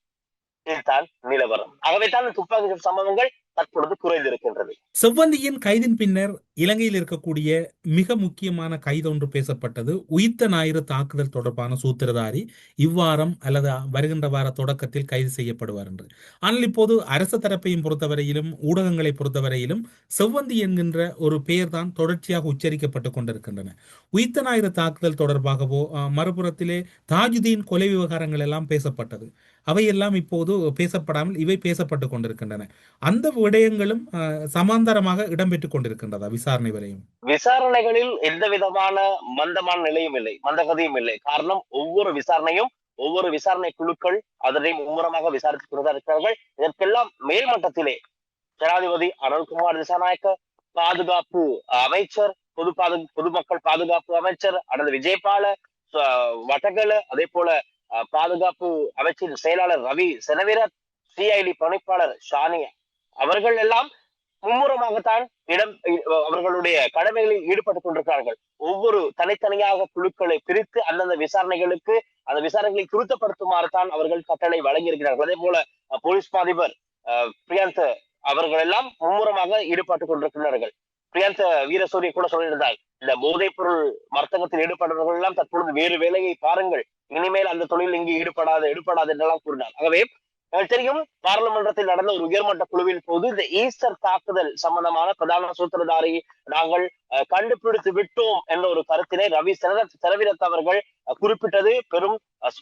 இதுதான் நிலவரம் ஆகவே தான் துப்பாக்கி சம்பவங்கள் தற்பொழுது குறைந்திருக்கின்றது. செவ்வந்தியின் கைதின் பின்னர் இலங்கையில் இருக்கக்கூடிய மிக முக்கியமான கைது ஒன்று பேசப்பட்டது. உயிர்த்த ஞாயிறு தாக்குதல் தொடர்பான சூத்திரதாரி இவ்வாரம் அல்லது வருகின்ற வார தொடக்கத்தில் கைது செய்யப்படுவார் என்று. ஆனால் இப்போது அரசு தரப்பையும் பொறுத்தவரையிலும் ஊடகங்களை பொறுத்தவரையிலும் செவ்வந்தி என்கின்ற ஒரு பெயர் தான் தொடர்ச்சியாக உச்சரிக்கப்பட்டு கொண்டிருக்கின்றன. உயிர்த்த ஞாயிறு தாக்குதல் தொடர்பாகவோ மறுபுறத்திலே தாஜுதீன் கொலை விவகாரங்கள் எல்லாம் பேசப்பட்டது. அவையெல்லாம் இப்போது பேசப்படாமல் இவை பேசப்பட்டு கொண்டிருக்கின்றன. அந்த விடயங்களும் சமாந்தரமாக இடம்பெற்றுக் கொண்டிருக்கின்றதா விசாரணை வரையும்? விசாரணைகளில் எந்த விதமான மந்தமான நிலையும் இல்லை மந்தகதியும் இல்லை. காரணம் ஒவ்வொரு விசாரணையும் ஒவ்வொரு விசாரணை குழுக்கள் அதனை மும்முரமாக விசாரித்துக் கொண்டுதான் இருக்கிறார்கள். இதற்கெல்லாம் மேல்மட்டத்திலே ஜனாதிபதி அனல்குமார் திசாநாயக்க பாதுகாப்பு அமைச்சர் பொது பாது பொதுமக்கள் பாதுகாப்பு அமைச்சர் அல்லது விஜயபால வட்டகல அதே போல பாதுகாப்பு அமைச்சின் செயலாளர் ரவி செனவீர சிஐடி பணிப்பாளர் ஷானியா. அவர்கள் எல்லாம் மும்முரமாகத்தான் இடம் அவர்களுடைய கடமைகளில் ஈடுபட்டுக் கொண்டிருக்கிறார்கள். ஒவ்வொரு தனித்தனியாக குழுக்களை பிரித்து அந்தந்த விசாரணைகளுக்கு அந்த விசாரணைகளை துரிதப்படுத்துமாறு தான் அவர்கள் கட்டளை வழங்கியிருக்கிறார்கள். அதே போல போலீஸ் மாதிபர் அஹ், அவர்கள் எல்லாம் மும்முரமாக ஈடுபட்டுக் கொண்டிருக்கிறார்கள். பிரியாந்த வீரசூரிய கூட சொல்லியிருந்தார் இந்த போதைப் பொருள் வர்த்தகத்தில் ஈடுபடுறவர்கள் எல்லாம் தற்பொழுது வேறு வேலையை பாருங்கள். இனிமேல் அந்த தொழில் இங்கு ஈடுபடாது ஈடுபடாது என்றெல்லாம் கூறினார். ஆகவே தெரியும் பாராளுமன்றத்தில் நடந்த ஒரு உயர்மட்ட குழுவின் போது இந்த ஈஸ்டர் தாக்குதல் சம்பந்தமான பிரதான சூத்திரதாரி நாங்கள் அஹ், கண்டுபிடித்து விட்டோம் என்ற ஒரு கருத்தினை ரவி செரவிரத் அவர்கள் குறிப்பிட்டது பெரும் அஹ்,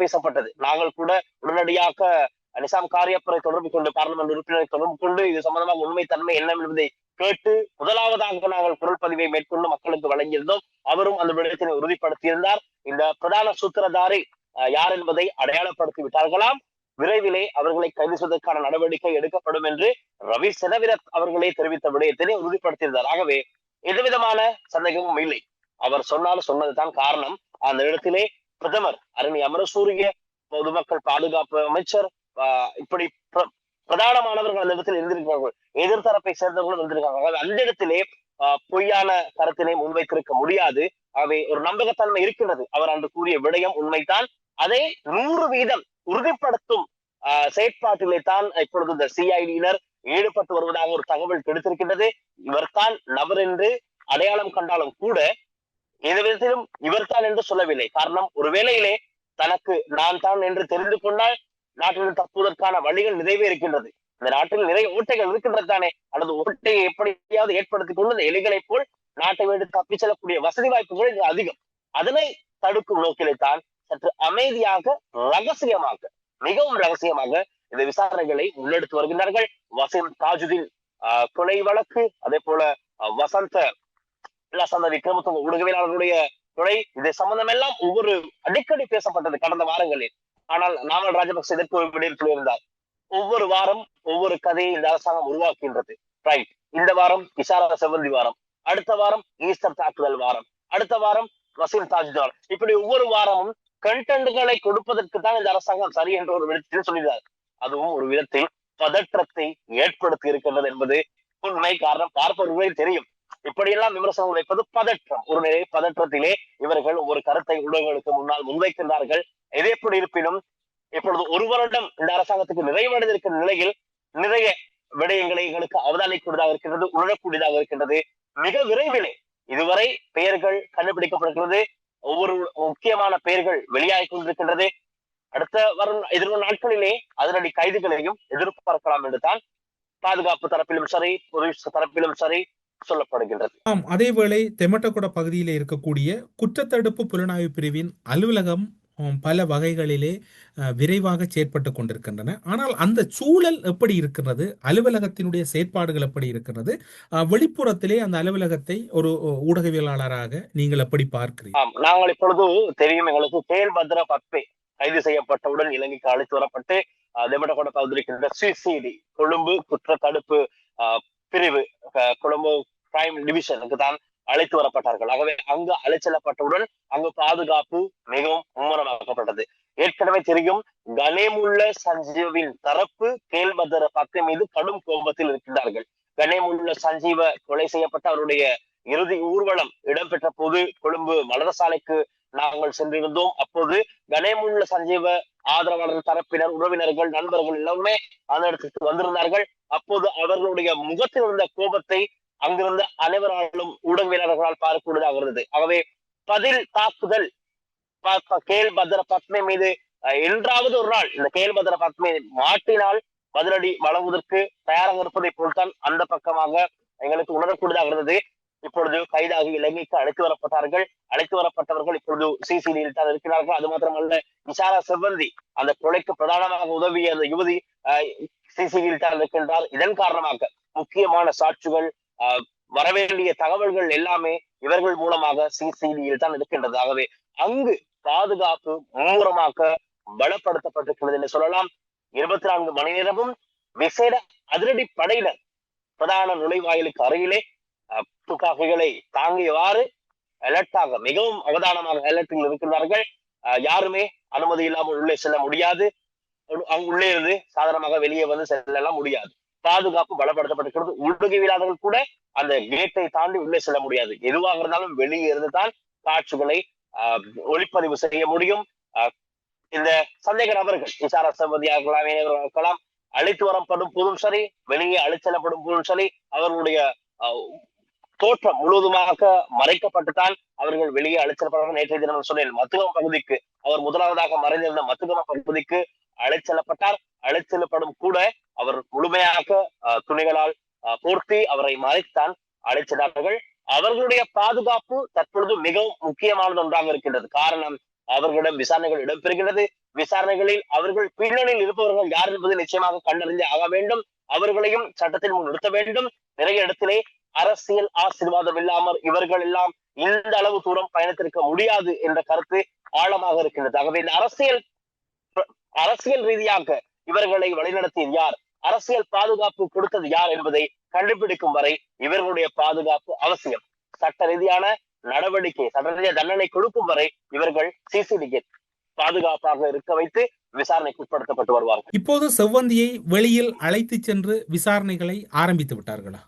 பேசப்பட்டது. நாங்கள் கூட உடனடியாக நிசாம் காரியப்பரை தொடர்பு கொண்டு பாராளுமன்ற உறுப்பினரை தொடர்பு கொண்டு இது சம்பந்தமாக உண்மை தன்மை என்ன என்பதை கேட்டு முதலாவதாக நாங்கள் குரல் பதிவை மேற்கொண்டு மக்களுக்கு வழங்கியிருந்தோம். அவரும் அந்த விடயத்தினை உறுதிப்படுத்தியிருந்தார். இந்த பிரதான சூத்திரதாரி யார் என்பதை அடையாளப்படுத்தி விட்டார்களாம். விரைவிலே அவர்களை கைது செய்வதற்கான நடவடிக்கை எடுக்கப்படும் என்று ரவி செனவிரத் அவர்களே தெரிவித்த விடயத்தினை உறுதிப்படுத்தியிருந்தார். ஆகவே எந்தவிதமான சந்தேகமும் இல்லை. அவர் சொன்னாலும் சொன்னதுதான் காரணம். அந்த இடத்திலே பிரதமர் அருணி அமரசூரிய பொதுமக்கள் பாதுகாப்பு அமைச்சர் ஆஹ் இப்படி பிரதானமானவர்கள் அந்த இடத்தில் இருந்திருக்கிறார்கள் எதிர்த்தரப்பை சேர்ந்தவர்களும் இருந்திருக்காங்க. அந்த இடத்திலே பொய்யான கருத்தினை முன்வைத்திருக்க முடியாது. அவை ஒரு நம்பகத்தன்மை இருக்கின்றது. அவர் அன்று கூறிய விடயம் உண்மைதான். அதை நூறு வீதம் உறுதிப்படுத்தும் செயற்பாட்டிலே தான் இப்பொழுது இந்த சிஐடியினர் ஈடுபட்டு வருவதாக ஒரு தகவல் கிடைத்திருக்கின்றது. இவர்தான் நபர் என்று அடையாளம் கண்டாலும் கூட எந்த விதத்திலும் இவர்தான் என்று சொல்லவில்லை. காரணம் ஒரு வேளையிலே தனக்கு நான் தான் என்று தெரிந்து கொண்டால் நாட்டில் தப்புவதற்கான வழிகள் நிறைவே இருக்கின்றது. இந்த நாட்டில் நிறைய ஓட்டைகள் இருக்கின்றது தானே. அல்லது ஓட்டையை எப்படியாவது ஏற்படுத்திக் கொண்டு இந்த எலிகளைப் போல் நாட்டை விட்டு தப்பிச் செல்லக்கூடிய வசதி வாய்ப்புகள் இங்கு அதிகம். அதனை தடுக்கும் நோக்கிலே தான் சற்று அமைதியாக ரகசியமாக மிகவும் ரகசியமாக இந்த விசாரணைகளை முன்னெடுத்து வருகின்றார்கள். வசீம் தாஜுதீன் ஆஹ், கொலை வழக்கு அதே போல ஆஹ், வசந்த லசந்த விக்ரமத்துவ ஊடகவியலாளர்களுடைய கொலை இது சம்பந்தம் எல்லாம் ஒவ்வொரு அடிக்கடி பேசப்பட்டது கடந்த வாரங்களில். ஆனால் நாமல் ராஜபக்சே இதற்கு ஒரு விடையில் சொல்லியிருந்தார் ஒவ்வொரு வாரம் ஒவ்வொரு கதையை இந்த அரசாங்கம் உருவாக்குகின்றது. ரைட் இந்த வாரம் இசாரா செவந்தி வாரம். அடுத்த வாரம் ஈஸ்டர் தாக்குதல் வாரம். அடுத்த வாரம் வசீம் தாஜ்தார் இப்படி ஒவ்வொரு வாரமும் கண்டென்ட்களை கொடுப்பதற்கு தான் இந்த அரசாங்கம் சரி என்ற ஒரு விதத்தில் சொல்லியிருந்தார். அதுவும் ஒரு விதத்தில் பதற்றத்தை ஏற்படுத்தி இருக்கின்றது என்பது உண்மை காரணம். பார்ப்பவர்களே தெரியும். இப்படியெல்லாம் விமர்சனம் வைப்பது பதற்றம். ஒரு நிலை பதற்றத்திலே இவர்கள் ஒரு கருத்தை ஊடகங்களுக்கு முன்னால் முன்வைக்கின்றார்கள். எது எப்படி இருப்பினும் இப்பொழுது ஒரு வருடம் இந்த அரசாங்கத்துக்கு நிறைவடைந்திருக்கிற நிலையில் நிறைய விடயங்களை எங்களுக்கு அவதானிக்கூடியதாக இருக்கின்றது உணரக்கூடியதாக இருக்கின்றது. மிக விரைவிலே இதுவரை பெயர்கள் கண்டுபிடிக்கப்படுகிறது ஒவ்வொரு முக்கியமான பெயர்கள் வெளியாகி கொண்டிருக்கின்றது. அடுத்த வரும் எதிர்வரும் நாட்களிலே அதனடி கைதுகளையும் எதிர்பார்க்கலாம் என்று தான் பாதுகாப்பு தரப்பிலும் சரி பொது தரப்பிலும் சரி சொல்லப்படுகின்றது. ஆம் அதேவேளை தெமட்டகுட பகுதியில் இருக்கக்கூடிய குற்றத்தடுப்பு புலனாய்வு பிரிவின் அலுவலகம் பல வகைகளிலே விரைவாக செயற்பட்டு கொண்டிருக்கின்றன. ஆனால் அந்த சூழல் எப்படி இருக்கிறது அலுவலகத்தினுடைய செயற்பாடுகள் எப்படி இருக்கிறது வெளிப்புறத்திலே அந்த அலுவலகத்தை ஒரு ஊடகவியலாளராக நீங்கள் எப்படி பார்க்கிறீர்கள்? நாங்கள் இப்பொழுது தெரியும் எங்களுக்கு கேல் பத்ர பத்மே கைது செய்யப்பட்டவுடன் இலங்கைக்கு அழைத்து வரப்பட்டு தெமட்டகோட பகுதியில் இருக்கின்ற சிசிடி கொழும்பு குற்ற தடுப்பு பிரிவு கொழும்பு கிரைம் டிவிஷனுக்கு தான் அழைத்து வரப்பட்டார்கள். ஆகவே அங்கு அழைச்செல்லப்பட்டவுடன் அங்கு பாதுகாப்பு மிகவும் மும்முரமாக்கப்பட்டது. ஏற்கனவே தெரியும் கணேமுள்ள சஞ்சீவின் தரப்பு கேல்பதர பக்கம் மீது கடும் கோபத்தில் இருக்கின்றார்கள். கணேமுள்ள சஞ்சீவ கொலை செய்யப்பட்ட அவருடைய இறுதி ஊர்வலம் இடம்பெற்ற போது கொழும்பு மலரசாலைக்கு நாங்கள் சென்றிருந்தோம். அப்போது கணேமுள்ள சஞ்சீவ ஆதரவாளர் தரப்பினர் உறவினர்கள் நண்பர்கள் எல்லாருமே அந்த இடத்துக்கு வந்திருந்தார்கள். அப்போது அவர்களுடைய முகத்தில் இருந்த கோபத்தை அங்கிருந்த அனைவராலும் ஊடகவியலாளர்களால் பார்க்கக்கூடியதாக இருந்தது. ஆகவே பதில் தாக்குதல் ப- கேல் பத்ர பத்மை மீது அஹ், என்றாவது ஒரு நாள் இந்த கேல் பத்ர பத்மை மாட்டினால் பதிலடி வழங்குவதற்கு தயாராக இருப்பதை போல்தான் அந்த பக்கமாக எங்களுக்கு உணரக்கூடியதாக இருந்தது. இப்பொழுது கைதாகி இலங்கைக்கு அழைத்து வரப்பட்டார்கள். அழைத்து வரப்பட்டவர்கள் இப்பொழுது சிசிடியில் தான் இருக்கிறார்கள். அது மாத்திரமல்ல இஷாரா செவ்வந்தி அந்த கொலைக்கு பிரதானமாக உதவிய அந்த யுவதி சிசிடியில் தான் இருக்கின்றார். இதன் காரணமாக முக்கியமான சாட்சிகள் வரவேண்டிய தகவல்கள் எல்லாமே இவர்கள் மூலமாக சிசிடியில் தான் இருக்கின்றது ஆகவே அங்கு பாதுகாப்பு மும்முரமாக பலப்படுத்தப்பட்டிருக்கிறது என்று சொல்லலாம். இருபத்தி நான்கு மணி நேரமும் விசேட அதிரடி படையினர் பிரதான நுழைவாயிலுக்கு அருகிலே துப்பாக்கிகளை தாங்கியவாறு அலர்ட்டாக மிகவும் அவதானமாக அலர்ட்டில் இருக்கிறார்கள் யாருமே அனுமதி இல்லாமல் உள்ளே செல்ல முடியாது. உள்- அங்கு உள்ளே இருந்து சாதாரணமாக வெளியே வந்து செல்லலாம் முடியாது. பாதுகாப்பு பலப்படுத்தப்பட்டிருக்கிறது. இல்லாதவர்கள் கூட அந்த கேட்டை தாண்டி உள்ளே செல்ல முடியாது. எதுவாக இருந்தாலும் வெளியே இருந்து தான் காட்சிகளை ஆஹ், ஒளிப்பதிவு செய்ய முடியும். இந்த சந்தேக நபர்கள் இசார சம்பதியாக இருக்கலாம் அழைத்து வரப்படும் போதும் சரி வெளியே அழைத்து போதும் சரி அவர்களுடைய தோற்றம் முழுவதுமாக மறைக்கப்பட்டுத்தான் அவர்கள் வெளியே அழைத்து நேற்றைய தினம் சொன்னேன். மத்துவம் பகுதிக்கு அவர் முதலாவதாக மறைந்திருந்த மத்துவம் பகுதிக்கு அழைச்செல்லப்பட்டார். அழைச்செல்லப்படும் கூட அவர் முழுமையாக துணிகளால் போர்த்தி அவரை மறைத்தான் அழைச்சினார்கள். அவர்களுடைய பாதுகாப்பு தற்பொழுது மிகவும் முக்கியமானது ஒன்றாக இருக்கின்றது. காரணம் அவர்களிடம் விசாரணைகள் இடம்பெறுகிறது விசாரணைகளில் அவர்கள் பின்னணியில் இருப்பவர்கள் யார் என்பதை நிச்சயமாக கண்டறிந்தே ஆக வேண்டும். அவர்களையும் சட்டத்தின் முன் நிறுத்த வேண்டும். நிறைய இடத்திலே அரசியல் ஆசீர்வாதம் இல்லாமல் இவர்கள் எல்லாம் இந்த அளவு தூரம் பயணித்திருக்க முடியாது என்ற கருத்து ஆழமாக இருக்கின்றது. ஆகவே இந்த அரசியல் அரசியல் ரீதியாக இவர்களை வழிநடத்தியது யார்? அரசியல் பாதுகாப்பு கொடுத்தது யார் என்பதை கண்டுபிடிக்கும் வரை இவர்களுடைய பாதுகாப்பு அவசியம். சட்ட ரீதியான நடவடிக்கை சட்ட ரீதியான தண்டனை கொடுக்கும் வரை இவர்கள் சிசிடிக்கு பாதுகாப்பாக இருக்க வைத்து விசாரணைக்கு உட்படுத்தப்பட்டு வருவார்கள். இப்போது செவ்வந்தியை வெளியில் அழைத்துச் சென்று விசாரணைகளை ஆரம்பித்து விட்டார்களா?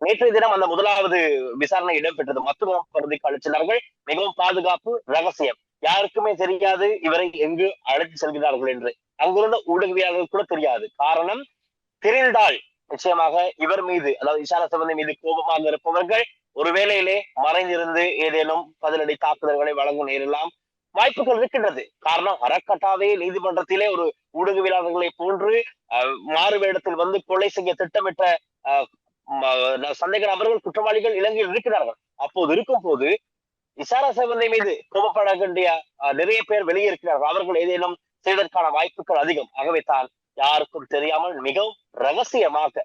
நேற்றைய தினம் அந்த முதலாவது விசாரணை இடம்பெற்றது. மத்துவம் பகுதிக்கு அழைச்சினார்கள். மிகவும் பாதுகாப்பு ரகசியம். யாருக்குமே தெரியாது இவரை எங்கு அழைத்து செல்கிறார்கள் என்று. அங்குள்ள ஊடகவியாளர்கள் கூட தெரியாது. காரணம் தெரிந்தால் நிச்சயமாக இவர் மீது அதாவது இஷான சம்பந்த மீது கோபமாக இருப்பவர்கள் ஒரு வேளையிலே மறைந்திருந்து ஏதேனும் பதிலடி தாக்குதல்களை வழங்க நேரலாம் வாய்ப்புகள் இருக்கின்றது. காரணம் அறக்கட்டாவே நீதிமன்றத்திலே ஒரு ஊடகவியலாளர்களை போன்று அஹ், மாறு வேடத்தில் வந்து கொலை செய்ய திட்டமிட்ட சந்தேக நபர்கள் குற்றவாளிகள் இலங்கையில் இருக்கிறார்கள். அப்போது இருக்கும் போது இசாரா சேவந்தை மீது கோபப்பட வேண்டிய நிறைய பேர் வெளியே இருக்கிறார்கள். அவர்கள் ஏதேனும் செய்வதற்கான வாய்ப்புகள் அதிகம். ஆகவே தான் யாருக்கும் தெரியாமல் மிகவும் ரகசியமாக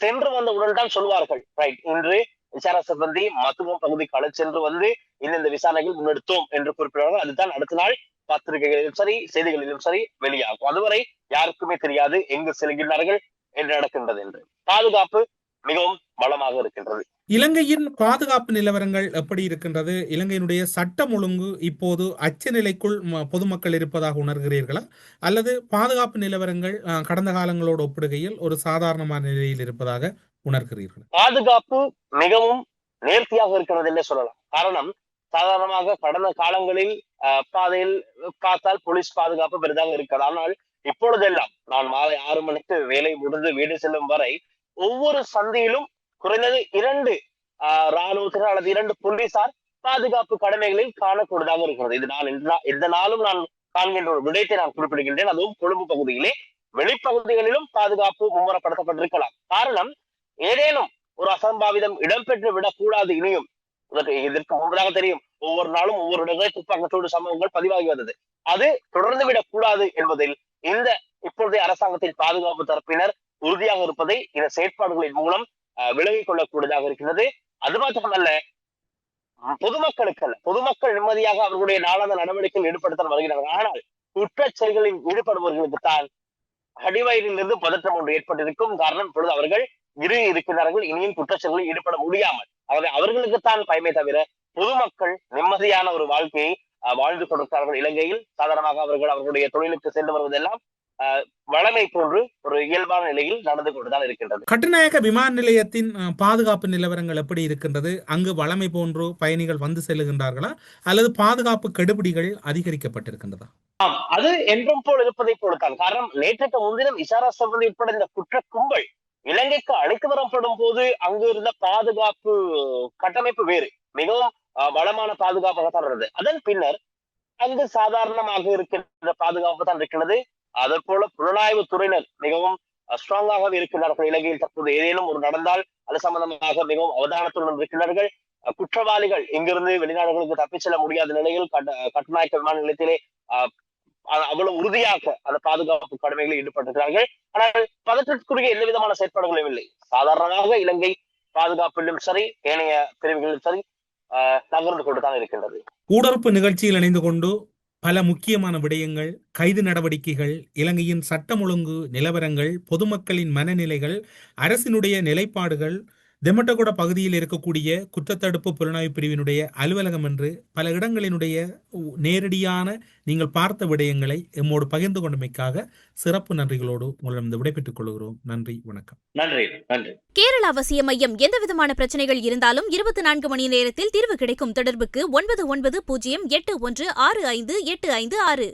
சென்று வந்தவுடன் தான் சொல்வார்கள். ரைட் இன்று விசார சிப்பந்தி மத்துவம் பகுதிக்கு அழைத்து சென்று வந்து இந்த இந்த விசாரணைகள் முன்னெடுத்தோம் என்று குறிப்பிடுவார்கள். அதுதான் அடுத்த நாள் பத்திரிகைகளிலும் சரி செய்திகளிலும் சரி வெளியாகும். அதுவரை யாருக்குமே தெரியாது எங்கு செல்கின்றார்கள் என்று நடக்கின்றது என்று. பாதுகாப்பு மிகவும் பலமாக இருக்கின்றது. இலங்கையின் பாதுகாப்பு நிலவரங்கள் எப்படி இருக்கின்றது? இலங்கையினுடைய சட்டம் ஒழுங்கு இப்போது அச்ச நிலைக்குள் பொதுமக்கள் இருப்பதாக உணர்கிறீர்களா? அல்லது பாதுகாப்பு நிலவரங்கள் கடந்த காலங்களோடு ஒப்பிடுகையில் ஒரு சாதாரணமான நிலையில் இருப்பதாக உணர்கிறீர்கள்? பாதுகாப்பு மிகவும் நேர்த்தியாக இருக்கிறது என்றே சொல்லலாம். காரணம் சாதாரணமாக கடந்த காலங்களில் பாதையில் பார்த்தால் போலீஸ் பாதுகாப்பு பெரிதாக இருக்கிறது ஆனால் இப்பொழுதெல்லாம் நான் மாலை ஆறு மணிக்கு வேலை முடிந்து வீடு செல்லும் வரை ஒவ்வொரு சந்தையிலும் குறைந்தது இரண்டு ஆஹ், ராணுவத்தினர் அல்லது இரண்டு போலீசார் பாதுகாப்பு கடமைகளில் காணக்கூடியதாக இருக்கிறது. இது நான் இந்த நாளும் நான் காண்கின்ற ஒரு விடயத்தை நான் குறிப்பிடுகின்றேன். அதுவும் கொழும்பு பகுதியிலே வெளிப்பகுதிகளிலும் பாதுகாப்பு மும்முரப்படுத்தப்பட்டிருக்கலாம். காரணம் ஏதேனும் ஒரு அசம்பாவிதம் இடம்பெற்று விடக்கூடாது இனியும். இதற்கு முன்பதாக தெரியும் ஒவ்வொரு நாளும் ஒவ்வொரு இடங்களில் துப்பாக்கத்தோடு சம்பவங்கள் பதிவாகி வந்தது. அது தொடர்ந்து விடக்கூடாது என்பதில் இந்த இப்பொழுதைய அரசாங்கத்தின் பாதுகாப்பு தரப்பினர் உறுதியாக இருப்பதை இந்த செயற்பாடுகளின் மூலம் விலகிக் கொள்ளக்கூடியதாக இருக்கிறது அது மாத்திரமல்ல பொதுமக்களுக்கு அல்ல பொதுமக்கள் நிம்மதியாக அவர்களுடைய நாளாந்த நடவடிக்கையில் ஈடுபடுத்த வருகிறார்கள். ஆனால் குற்றச் செயல்களில் ஈடுபடுபவர்களுக்கு தான் அடிவயிறிலிருந்து பதற்றம் ஒன்று ஏற்பட்டிருக்கும் காரணம் இப்பொழுது அவர்கள் இரு இருக்கிறார்கள் இனியும் குற்றச்செயல்களில் ஈடுபட முடியாமல். ஆகவே அவர்களுக்குத்தான் பயமே தவிர பொதுமக்கள் நிம்மதியான ஒரு வாழ்க்கையை வாழ்ந்து கொண்டிருக்கிறார்கள். இலங்கையில் சாதாரணமாக அவர்கள் அவர்களுடைய தொழிலுக்கு சென்று வருவதெல்லாம் வழமை போன்று ஒரு இயல்பான நிலையில் நடந்து கொண்டுதான் இருக்கின்றது. கட்டுநாயக்க விமான நிலையத்தின் பாதுகாப்பு நிலவரங்கள் எப்படி இருக்கின்றது? அங்கு வளமை போன்று பயணிகள் வந்து செல்லுகின்றார்களா? அல்லது பாதுகாப்பு கெடுபிடிகள் அதிகரிக்கப்பட்டிருக்கின்றதா? ஆம் அது என்றும் போல் இருப்பதை போலத்தான். காரணம் நேற்றைக்கு முன்தினம் இசாரா சம்பந்தி உட்பட இந்த குற்ற கும்பல் இலங்கைக்கு அழைத்து வரப்படும் போது அங்கு இருந்த பாதுகாப்பு கட்டமைப்பு வேறு மிகவும் பலமான பாதுகாப்பாகத்தான் இருந்தது. அதன் பின்னர் அங்கு சாதாரணமாக இருக்கின்ற பாதுகாப்பு தான் இருக்கிறது அதற்போல போல புலனாய்வு துறையினர் மிகவும் ஸ்ட்ராங்காக இருக்கின்றார்கள். இலங்கையில் தற்போது ஏதேனும் ஒரு நடந்தால் அது சம்பந்தமாக மிகவும் அவதானத்துடன் இருக்கின்றார்கள். குற்றவாளிகள் இங்கிருந்து வெளிநாடுகளுக்கு தப்பிச் செல்ல முடியாத நிலையில் கட்டுநாயக்க விமான நிலையத்திலே அவ்வளவு உறுதியாக அந்த பாதுகாப்பு கடமைகளில் ஈடுபட்டிருக்கிறார்கள். ஆனால் பதற்றத்திற்குரிய எந்த விதமான செயற்பாடுகளும் இல்லை. சாதாரணமாக இலங்கை பாதுகாப்பிலும் சரி ஏனைய பிரிவுகளிலும் சரி நகர்ந்து கொண்டுதான் இருக்கின்றது. ஊடறுப்பு நிகழ்ச்சியில் இணைந்து கொண்டு பல முக்கியமான விடயங்கள் கைது நடவடிக்கைகள் இலங்கையின் சட்டம் ஒழுங்கு நிலவரங்கள் பொதுமக்களின் மனநிலைகள் அரசினுடைய நிலைப்பாடுகள் தெமட்டகுட பகுதியில் இருக்கக்கூடிய குற்றத்தடுப்பு புலனாய்வு பிரிவினுடைய அலுவலகம் என்று பல இடங்களினுடைய உ- நேரடியான நீங்கள் பார்த்த விடயங்களை எம்மோடு பகிர்ந்து கொண்டமைக்காக சிறப்பு நன்றிகளோடு உங்களிடம் விடைபெற்றுக் கொள்கிறோம். நன்றி வணக்கம். நன்றி நன்றி. கேரள அவசிய மையம் எந்தவிதமான பிரச்சனைகள் இருந்தாலும் இருபத்தி நான்கு மணி நேரத்தில் தீர்வு கிடைக்கும் தொடர்புக்கு ஒன்பது ஒன்பது பூஜ்ஜியம் எட்டு ஒன்று ஆறு ஐந்து எட்டு ஐந்து ஆறு.